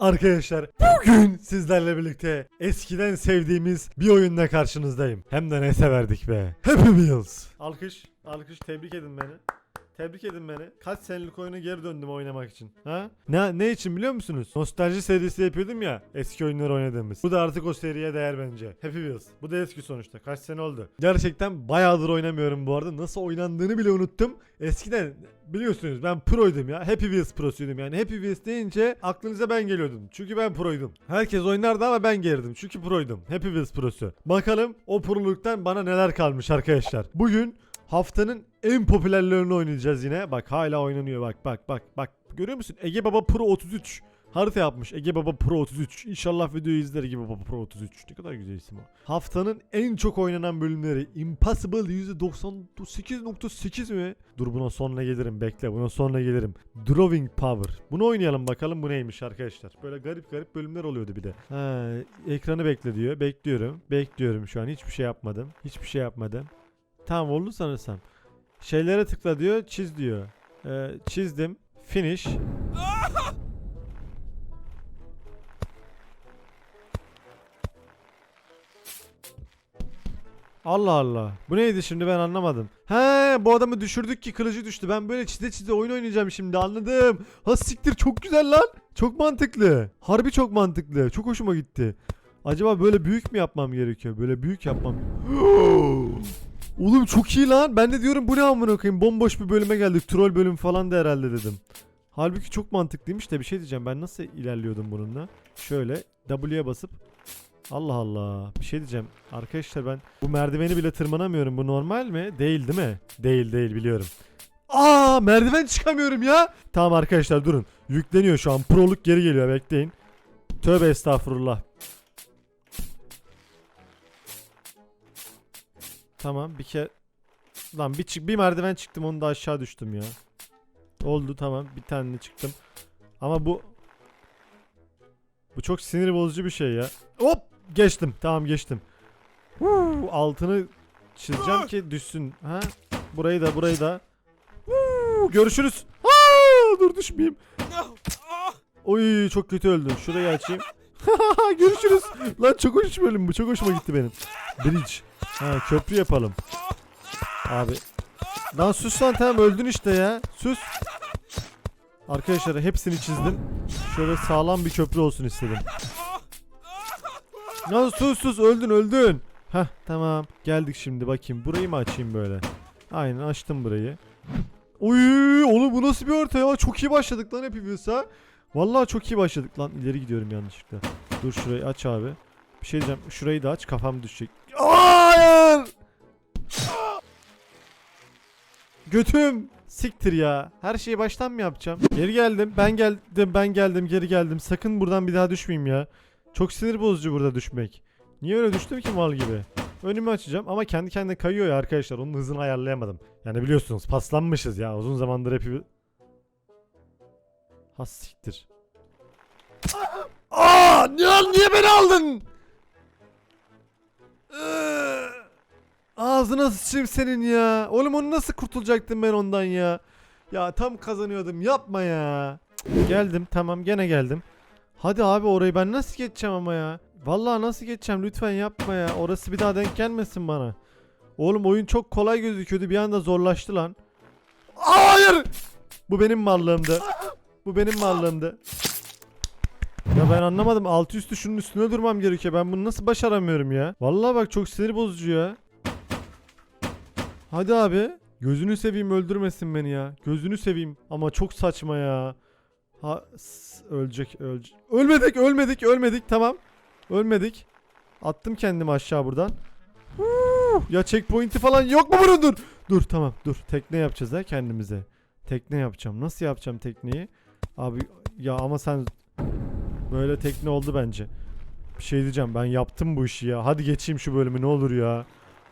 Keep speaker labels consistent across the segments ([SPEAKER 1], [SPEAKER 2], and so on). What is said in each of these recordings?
[SPEAKER 1] Arkadaşlar bugün sizlerle birlikte eskiden sevdiğimiz bir oyunla karşınızdayım. Hem de ne severdik be. Happy Meals. Alkış, alkış tebrik edin beni. Tebrik edin beni. Kaç senelik oyuna geri döndüm oynamak için. Ha? Ne ne için biliyor musunuz? Nostalji serisi yapıyordum ya. Eski oyunları oynadığımız. Bu da artık o seriye değer bence. Happy Wheels. Bu da eski sonuçta. Kaç sene oldu. Gerçekten bayağıdır oynamıyorum bu arada. Nasıl oynandığını bile unuttum. Eskiden biliyorsunuz ben proydum ya. Happy Wheels prosuydum yani. Happy Wheels deyince aklınıza ben geliyordum. Çünkü ben proydum. Herkes oynardı ama ben gelirdim. Çünkü proydum. Happy Wheels prosu. Bakalım o proluktan bana neler kalmış arkadaşlar. Bugün haftanın en popülerlerini oynayacağız yine. Bak hala oynanıyor bak bak bak bak. Görüyor musun? Ege Baba Pro 33. Harita yapmış Ege Baba Pro 33. İnşallah videoyu izler Ege Baba Pro 33. Ne kadar güzel isim o. Haftanın en çok oynanan bölümleri Impossible %98.8 mi? Dur buna sonra gelirim bekle buna sonra gelirim. Drawing Power. Bunu oynayalım bakalım bu neymiş arkadaşlar. Böyle garip garip bölümler oluyordu bir de. Ha, ekranı bekle diyor. Bekliyorum. Bekliyorum şu an hiçbir şey yapmadım. Hiçbir şey yapmadım. Tamam oldu sanırsam. Şeylere tıkla diyor, çiz diyor. Ee, çizdim. Finish. Allah Allah. Bu neydi şimdi ben anlamadım. He bu adamı düşürdük ki kılıcı düştü. Ben böyle çize çize oyun oynayacağım şimdi anladım. Ha siktir çok güzel lan. Çok mantıklı. Harbi çok mantıklı. Çok hoşuma gitti. Acaba böyle büyük mü yapmam gerekiyor? Böyle büyük yapmam. Oğlum çok iyi lan. Ben de diyorum bu ne amına koyayım. Bomboş bir bölüme geldik. Troll bölüm falan da herhalde dedim. Halbuki çok mantıklıymış da bir şey diyeceğim. Ben nasıl ilerliyordum bununla? Şöyle W'ye basıp Allah Allah. Bir şey diyeceğim. Arkadaşlar ben bu merdiveni bile tırmanamıyorum. Bu normal mi? Değil değil mi? Değil değil biliyorum. Aa merdiven çıkamıyorum ya. Tamam arkadaşlar durun. Yükleniyor şu an. Proluk geri geliyor bekleyin. Tövbe estağfurullah. Tamam bir kere Lan bir çık bir merdiven çıktım onu da aşağı düştüm ya. Oldu tamam bir tane çıktım. Ama bu bu çok sinir bozucu bir şey ya. Hop geçtim tamam geçtim. Huu, altını çizeceğim ki düşsün. Ha? Burayı da burayı da. Huu, görüşürüz. Aa, dur düşmeyeyim. Oy çok kötü öldüm. Şurayı açayım. görüşürüz. Lan çok hoş bölüm bu. Çok hoşuma gitti benim. Bridge. Ha köprü yapalım. Abi. Lan sus lan tamam öldün işte ya. Sus. Arkadaşlar hepsini çizdim. Şöyle sağlam bir köprü olsun istedim. Lan sus sus öldün öldün. Heh tamam geldik şimdi bakayım. Burayı mı açayım böyle? Aynen açtım burayı. Oy oğlum bu nasıl bir orta ya? Çok iyi başladık lan hepimiz ha. Vallahi çok iyi başladık lan. ileri gidiyorum yanlışlıkla. Dur şurayı aç abi. Bir şey diyeceğim. Şurayı da aç kafam düşecek. Hayır. Götüm. Siktir ya. Her şeyi baştan mı yapacağım? Geri geldim. Ben geldim. Ben geldim. Geri geldim. Sakın buradan bir daha düşmeyeyim ya. Çok sinir bozucu burada düşmek. Niye öyle düştüm ki mal gibi? Önümü açacağım ama kendi kendine kayıyor ya arkadaşlar. Onun hızını ayarlayamadım. Yani biliyorsunuz paslanmışız ya. Uzun zamandır hep... Ha siktir. Aa, niye, niye beni aldın? Ağzına sıçayım senin ya. Oğlum onu nasıl kurtulacaktım ben ondan ya? Ya tam kazanıyordum yapma ya. Geldim tamam gene geldim. Hadi abi orayı ben nasıl geçeceğim ama ya? Vallahi nasıl geçeceğim lütfen yapma ya. Orası bir daha denk gelmesin bana. Oğlum oyun çok kolay gözüküyordu bir anda zorlaştı lan. Hayır! Bu benim mallığımdı. Bu benim mallığımdı. Ya ben anlamadım. Altı üstü şunun üstüne durmam gerekiyor. Ben bunu nasıl başaramıyorum ya? Vallahi bak çok sinir bozucu ya. Hadi abi. Gözünü seveyim öldürmesin beni ya. Gözünü seveyim. Ama çok saçma ya. Ha ölecek ölecek. Ölmedik ölmedik ölmedik tamam. Ölmedik. Attım kendimi aşağı buradan. Huu! Ya checkpoint'i falan yok mu bunun dur. Dur tamam dur. Tekne yapacağız ha kendimize. Tekne yapacağım. Nasıl yapacağım tekneyi? Abi ya ama sen böyle tekne oldu bence. Bir şey diyeceğim ben yaptım bu işi ya. Hadi geçeyim şu bölümü ne olur ya.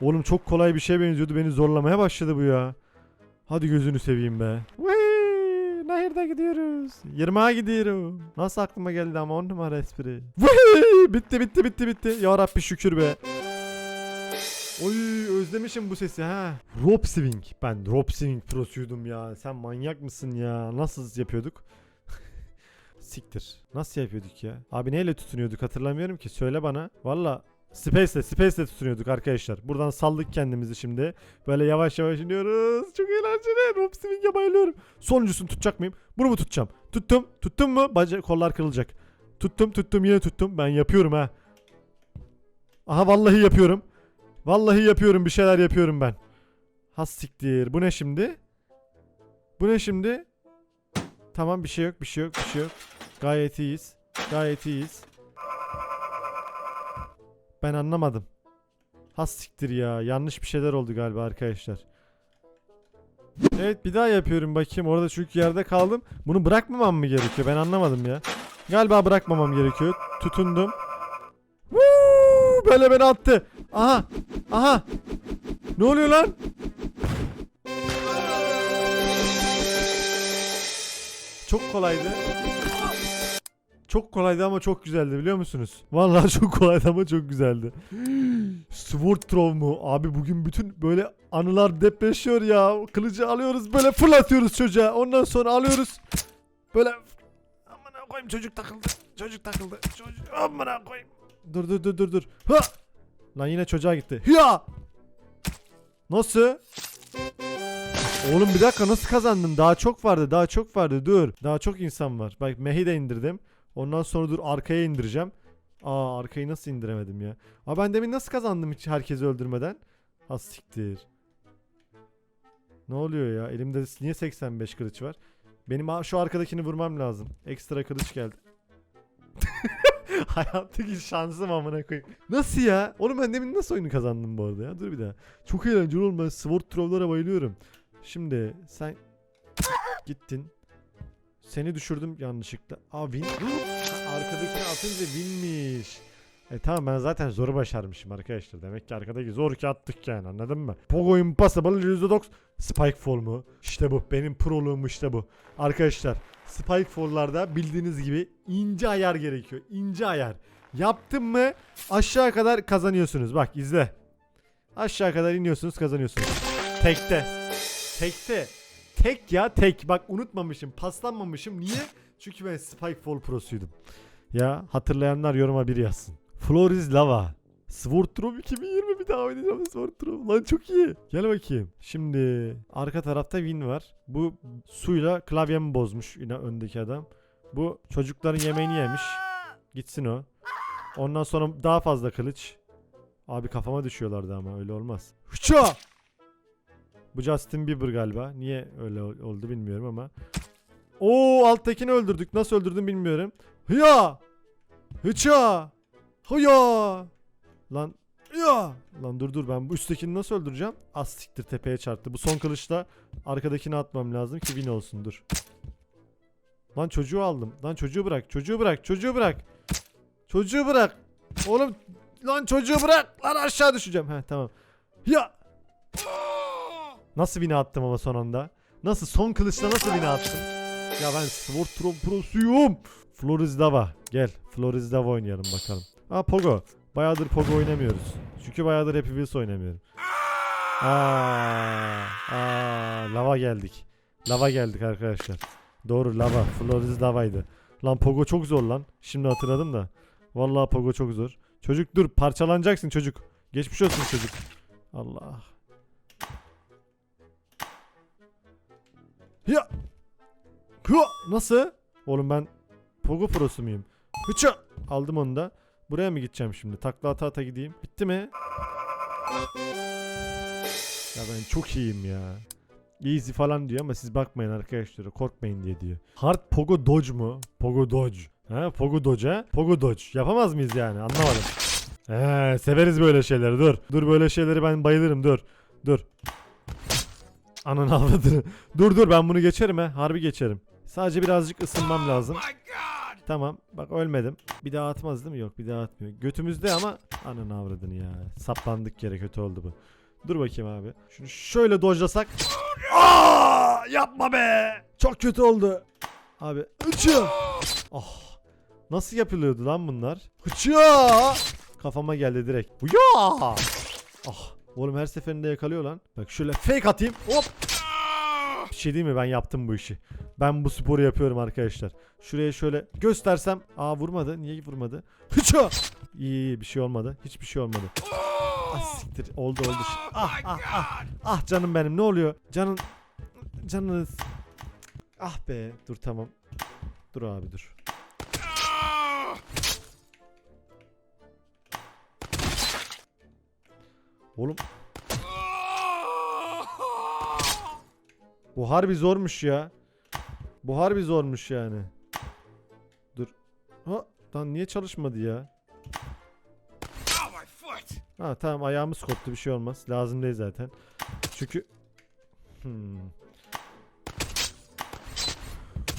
[SPEAKER 1] Oğlum çok kolay bir şeye benziyordu. Beni zorlamaya başladı bu ya. Hadi gözünü seveyim be. Vay, nehirde gidiyoruz. 20'a gidiyorum. Nasıl aklıma geldi ama on numara espri. Vay, bitti bitti bitti bitti. Ya Rabbi şükür be. Oy özlemişim bu sesi ha. Rope swing. Ben rope swing prosuydum ya. Sen manyak mısın ya? Nasıl yapıyorduk? Siktir. Nasıl yapıyorduk ya? Abi neyle tutunuyorduk hatırlamıyorum ki. Söyle bana. Valla Space'le Space'le tutunuyorduk arkadaşlar. Buradan saldık kendimizi şimdi. Böyle yavaş yavaş iniyoruz. Çok eğlenceli. Rope Swing'e bayılıyorum. Sonuncusunu tutacak mıyım? Bunu mu tutacağım? Tuttum. Tuttum mu? Baca kollar kırılacak. Tuttum tuttum yine tuttum. Ben yapıyorum ha. Aha vallahi yapıyorum. Vallahi yapıyorum bir şeyler yapıyorum ben. Has siktir. Bu ne şimdi? Bu ne şimdi? Tamam bir şey yok bir şey yok bir şey yok. Gayet iyiyiz. Gayet iyiyiz. Ben anlamadım. Has siktir ya. Yanlış bir şeyler oldu galiba arkadaşlar. Evet bir daha yapıyorum bakayım. Orada çünkü yerde kaldım. Bunu bırakmamam mı gerekiyor? Ben anlamadım ya. Galiba bırakmamam gerekiyor. Tutundum. Woo! Böyle beni attı. Aha. Aha. Ne oluyor lan? Çok kolaydı. Çok kolaydı ama çok güzeldi biliyor musunuz? Vallahi çok kolaydı ama çok güzeldi. Sword Throw mu? Abi bugün bütün böyle anılar depreşiyor ya. Kılıcı alıyoruz böyle fırlatıyoruz çocuğa. Ondan sonra alıyoruz. Böyle amına koyayım çocuk takıldı. Çocuk takıldı. Çocuk amına koyayım. Dur dur dur dur dur. Ha! Lan yine çocuğa gitti. Hıya! Nasıl? Oğlum bir dakika nasıl kazandın? Daha çok vardı, daha çok vardı. Dur. Daha çok insan var. Bak Mehi de indirdim. Ondan sonra dur arkaya indireceğim. Aa arkayı nasıl indiremedim ya? Aa ben demin nasıl kazandım hiç herkesi öldürmeden? Az siktir. Ne oluyor ya? Elimde niye 85 kılıç var? Benim şu arkadakini vurmam lazım. Ekstra kılıç geldi. Hayattaki şansım amına koyayım. Nasıl ya? Oğlum ben demin nasıl oyunu kazandım bu arada ya? Dur bir daha. Çok eğlenceli oğlum ben sword throw'lara bayılıyorum. Şimdi sen gittin. Seni düşürdüm yanlışlıkla. Aa win. Arkadakini atınca winmiş. E tamam ben zaten zoru başarmışım arkadaşlar. Demek ki arkadaki zor ki attık yani anladın mı? Pogo Impossible %90 Spike Fall mu? İşte bu. Benim proluğum işte bu. Arkadaşlar Spike Fall'larda bildiğiniz gibi ince ayar gerekiyor. İnce ayar. Yaptın mı aşağı kadar kazanıyorsunuz. Bak izle. Aşağı kadar iniyorsunuz kazanıyorsunuz. Tekte. Tekte. Tek ya tek. Bak unutmamışım. Paslanmamışım. Niye? Çünkü ben Spike Fall prosuydum. Ya hatırlayanlar yoruma bir yazsın. Flores Lava. Sword Throw 2020 bir daha oynayacağım Sword Throw. Lan çok iyi. Gel bakayım. Şimdi arka tarafta Win var. Bu suyla klavyemi bozmuş yine öndeki adam. Bu çocukların yemeğini yemiş. Gitsin o. Ondan sonra daha fazla kılıç. Abi kafama düşüyorlardı ama öyle olmaz. Hıça! Bu Justin Bieber galiba. Niye öyle ol- oldu bilmiyorum ama. Oo alttakini öldürdük. Nasıl öldürdüm bilmiyorum. Hıya! Hıça! Hıya! Lan ya! Lan dur dur ben bu üsttekini nasıl öldüreceğim? Az siktir tepeye çarptı. Bu son kılıçla arkadakini atmam lazım ki win olsun dur. Lan çocuğu aldım. Lan çocuğu bırak. Çocuğu bırak. Çocuğu bırak. Çocuğu bırak. Oğlum lan çocuğu bırak. Lan aşağı düşeceğim. He tamam. Ya! Nasıl bina attım ama son anda? Nasıl son kılıçla nasıl bina attım? Ya ben Sword Throw prosuyum. Flores Dava. Gel. Flores Dava oynayalım bakalım. Aa Pogo. Bayağıdır Pogo oynamıyoruz. Çünkü bayağıdır Happy Wheels oynamıyorum. Aa, aa, lava geldik. Lava geldik arkadaşlar. Doğru lava. Flores Dava'ydı. Lan Pogo çok zor lan. Şimdi hatırladım da. Vallahi Pogo çok zor. Çocuk dur parçalanacaksın çocuk. Geçmiş olsun çocuk. Allah. Ya. Hıa! Nasıl? Oğlum ben Pogo prosu muyum? Hıça! Aldım onu da. Buraya mı gideceğim şimdi? Takla ata ata gideyim. Bitti mi? Ya ben çok iyiyim ya. Easy falan diyor ama siz bakmayın arkadaşlar korkmayın diye diyor. Hard Pogo Dodge mu? Pogo Dodge. Ha Pogo Dodge ha? Pogo Dodge. Yapamaz mıyız yani? Anlamadım. He severiz böyle şeyleri dur. Dur böyle şeyleri ben bayılırım dur. Dur. Ananı avradını. Dur dur ben bunu geçerim he. Harbi geçerim. Sadece birazcık ısınmam lazım. Tamam bak ölmedim. Bir daha atmaz değil mi? Yok bir daha atmıyor. Götümüzde ama ananı avradını ya. Saplandık yere kötü oldu bu. Dur bakayım abi. Şunu şöyle dojlasak. Aa, yapma be. Çok kötü oldu. Abi. Hıçı. Oh. Nasıl yapılıyordu lan bunlar? Hıçı. Kafama geldi direkt. Ya. Ah. Oğlum her seferinde yakalıyor lan. Bak şöyle fake atayım. Hop. şey değil mi? Ben yaptım bu işi. Ben bu sporu yapıyorum arkadaşlar. Şuraya şöyle göstersem. Aa vurmadı. Niye vurmadı? Hıça! İyi iyi bir şey olmadı. Hiçbir şey olmadı. Ah siktir. Oldu oldu. Ah ah ah. Ah canım benim ne oluyor? Canın canınız. Ah be. Dur tamam. Dur abi dur. Oğlum bu harbi zormuş ya. Bu harbi zormuş yani. Dur. Ha lan niye çalışmadı ya? Ha tamam ayağımız koptu bir şey olmaz. Lazım değil zaten. Çünkü Hmm.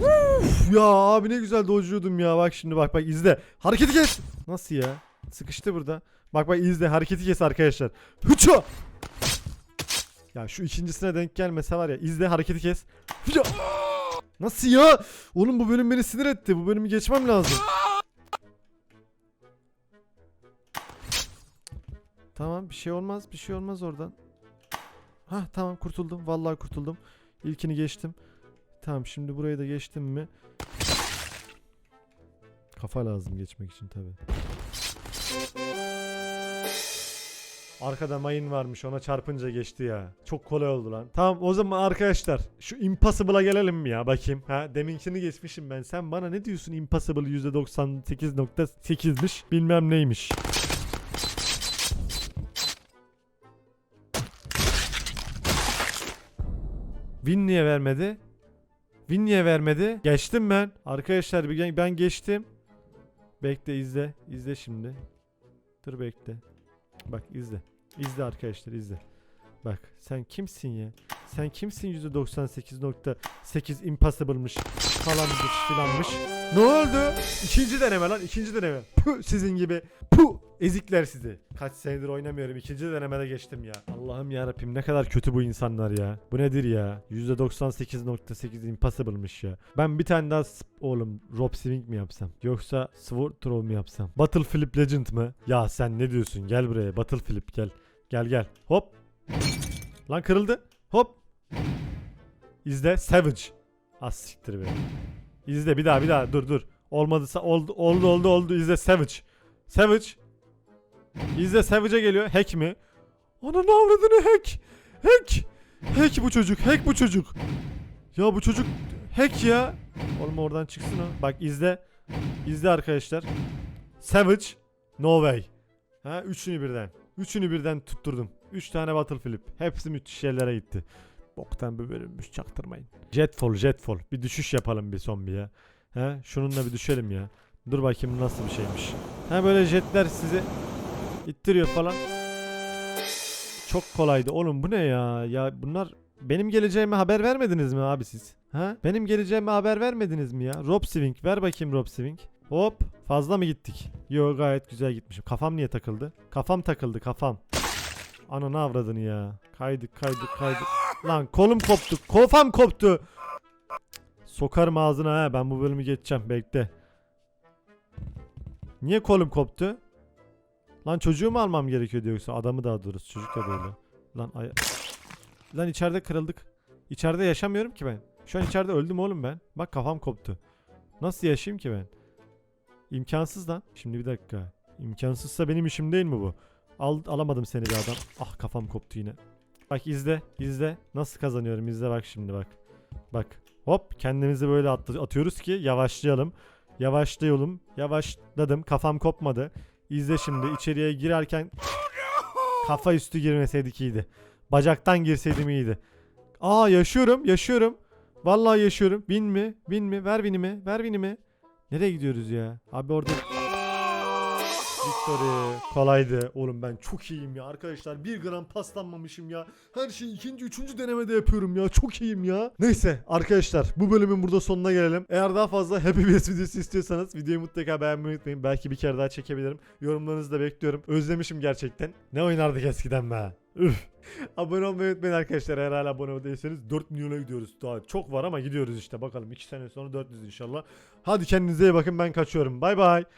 [SPEAKER 1] Uf ya abi ne güzel dojluyordum ya. Bak şimdi bak bak izle. Hareketi kes. Nasıl ya? Sıkıştı burada. Bak bak izle hareketi kes arkadaşlar. Hıça. Ya şu ikincisine denk gelmese var ya izle hareketi kes. Hıça. Nasıl ya? Oğlum bu bölüm beni sinir etti. Bu bölümü geçmem lazım. Tamam bir şey olmaz bir şey olmaz oradan. Ha tamam kurtuldum. Vallahi kurtuldum. İlkini geçtim. Tamam şimdi burayı da geçtim mi? Kafa lazım geçmek için tabi. Arkada mayın varmış ona çarpınca geçti ya. Çok kolay oldu lan. Tamam o zaman arkadaşlar şu Impossible'a gelelim mi ya bakayım. Ha deminkini geçmişim ben. Sen bana ne diyorsun Impossible %98.8'miş bilmem neymiş. Win niye vermedi? Win niye vermedi? Geçtim ben. Arkadaşlar ben geçtim. Bekle izle. İzle şimdi. Dur bekle. Bak izle. İzle arkadaşlar izle. Bak sen kimsin ya? Sen kimsin %98.8 impossible'mış falanmış filanmış. Ne oldu? İkinci deneme lan ikinci deneme. Puh sizin gibi. Puh ezikler sizi. Kaç senedir oynamıyorum ikinci denemede geçtim ya. Allah'ım yarabbim ne kadar kötü bu insanlar ya. Bu nedir ya? %98.8 impossible'mış ya. Ben bir tane daha sp- oğlum Rob Swing mi yapsam? Yoksa Sword Throw mu yapsam? Battle Flip Legend mı? Ya sen ne diyorsun? Gel buraya Battle Flip gel. Gel gel. Hop. Lan kırıldı. Hop. İzle Savage. Az siktir be. İzle bir daha bir daha dur dur. Olmadıysa oldu oldu oldu oldu izle Savage. Savage. İzle Savage'a geliyor. Hack mi? Ana ne avradını hack. Hack. Hack bu çocuk. Hack bu çocuk. Ya bu çocuk hack ya. Oğlum oradan çıksın o. Bak izle. İzle arkadaşlar. Savage. No way. Ha üçünü birden. Üçünü birden tutturdum. Üç tane battle flip. Hepsi müthiş yerlere gitti. Boktan bir bölünmüş çaktırmayın. Jetfall jetfall. Bir düşüş yapalım bir son bir ya. He şununla bir düşelim ya. Dur bakayım nasıl bir şeymiş. Ha böyle jetler sizi ittiriyor falan. Çok kolaydı. Oğlum bu ne ya? Ya bunlar benim geleceğime haber vermediniz mi abi siz? Ha? Benim geleceğime haber vermediniz mi ya? Rob Swing ver bakayım Rob Swing. Hop fazla mı gittik? Yo gayet güzel gitmişim. Kafam niye takıldı? Kafam takıldı kafam. Ananı avradını ya. Kaydık kaydık kaydık. Lan kolum koptu. Kafam koptu. Sokarım ağzına ha. Ben bu bölümü geçeceğim. Bekle. Niye kolum koptu? Lan çocuğu mu almam gerekiyordu yoksa? Adamı daha doğrusu. Çocuk da böyle. Lan ay... Lan içeride kırıldık. İçeride yaşamıyorum ki ben. Şu an içeride öldüm oğlum ben. Bak kafam koptu. Nasıl yaşayayım ki ben? İmkansız lan. Şimdi bir dakika. İmkansızsa benim işim değil mi bu? Al, alamadım seni bir adam. Ah kafam koptu yine. Bak izle, izle. Nasıl kazanıyorum izle bak şimdi bak. Bak. Hop kendimizi böyle at- atıyoruz ki yavaşlayalım. Yavaşlayalım. Yavaşladım. Kafam kopmadı. İzle şimdi içeriye girerken kafa üstü girmeseydik iyiydi. Bacaktan girseydim iyiydi. Aa yaşıyorum, yaşıyorum. Vallahi yaşıyorum. Bin mi? Bin mi? Ver binimi. Ver binimi. Nereye gidiyoruz ya? Abi orada Victory. Kolaydı. Oğlum ben çok iyiyim ya arkadaşlar. Bir gram paslanmamışım ya. Her şeyi ikinci, üçüncü denemede yapıyorum ya. Çok iyiyim ya. Neyse arkadaşlar bu bölümün burada sonuna gelelim. Eğer daha fazla Happy Wheels videosu istiyorsanız videoyu mutlaka beğenmeyi unutmayın. Belki bir kere daha çekebilirim. Yorumlarınızı da bekliyorum. Özlemişim gerçekten. Ne oynardık eskiden be. Üf. abone olmayı unutmayın arkadaşlar. Eğer hala abone değilseniz 4 milyona gidiyoruz. Daha çok var ama gidiyoruz işte. Bakalım 2 sene sonra 400 inşallah. Hadi kendinize iyi bakın ben kaçıyorum. Bay bay.